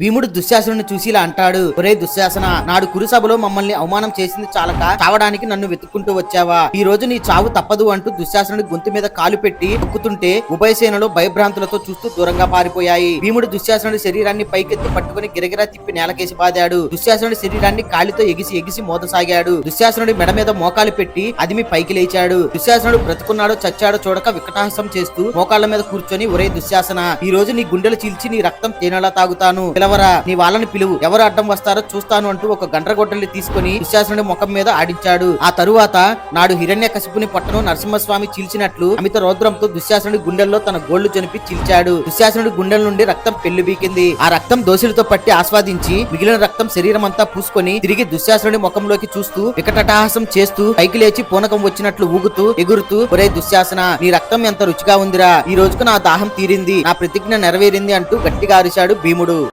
భీముడు దుశ్శాసనుని చూసి ఇలా అంటాడు ఒరే దుశ్శాసన నాడు కురుసభలో మమ్మల్ని అవమానం చేసింది చాలక? చావడానికి నన్ను వెతుక్కుంటూ వచ్చావా? ఈ రోజు నీ చావు తప్పదు అంటూ దుశ్శాసనుడి గొంతు మీద కాలు పెట్టి ఉక్కుతుంటే ఉభయ సేనలు భయభ్రాంతులతో చూస్తూ దూరంగా పారిపోయాయి. భీముడు దుశ్శాసనుడి శరీరాన్ని పైకెత్తి పట్టుకుని గిరగిరా తిప్పి నేలకేసి బాదాడు దుశ్శాసనుడి శరీరాన్ని కాలితో ఎగిసి ఎగిసి మోదసాగాడు దుశ్శాసనుడి మెడ మీద మోకాలు పెట్టి అదిమి పైకి లేచాడు. దుశ్శాసనుడు బ్రతుకున్నాడో చచ్చాడో చూడక వికటాహసం చేస్తూ మోకాళ్ళ మీద కూర్చొని ఒరే దుశ్శాసన ఈ రోజు నీ గుండెలు చీల్చి నీ రక్తం తేనెలా తాగుతాను? పిలవరా నీ వాళ్ళని పిలువు. ఎవరు అడ్డం వస్తారో చూస్తాను అంటూ ఒక గండ్రగొడ్డలి తీసుకుని దుశ్శాసనుడి ముఖం మీద ఆడించాడు. ఆ తరువాత నాడు హిరణ్య కశిపుని పట్టణం నరసింహస్వామి చీల్చినట్లు అమిత రౌద్రంతో దుశ్శాసనుడి గుండెల్లో తన గోళ్ళు జనిపి చీల్చాడు. దుశ్శాసనుడి గుండెల నుండి రక్తం పెళ్ళి బీకింది ఆ రక్తం దోశలతో పట్టి ఆస్వాదించి మిగిలిన రక్తం శరీరం అంతా పూసుకొని తిరిగి దుశ్శాసనుడి ముఖంలోకి చూస్తూ వికటటాహాసం చేస్తూ పైకి లేచి పూనకం వచ్చినట్లు ఊగుతూ ఎగురుతూ ఒరే దుశ్శాసన నీ రక్తం ఎంత రుచిగా ఉందిరా? ఈ రోజుకు నా దాహం తీరింది. నా ప్రతిజ్ఞ నెరవేరింది అంటూ గట్టిగా అరిశాడు భీముడు.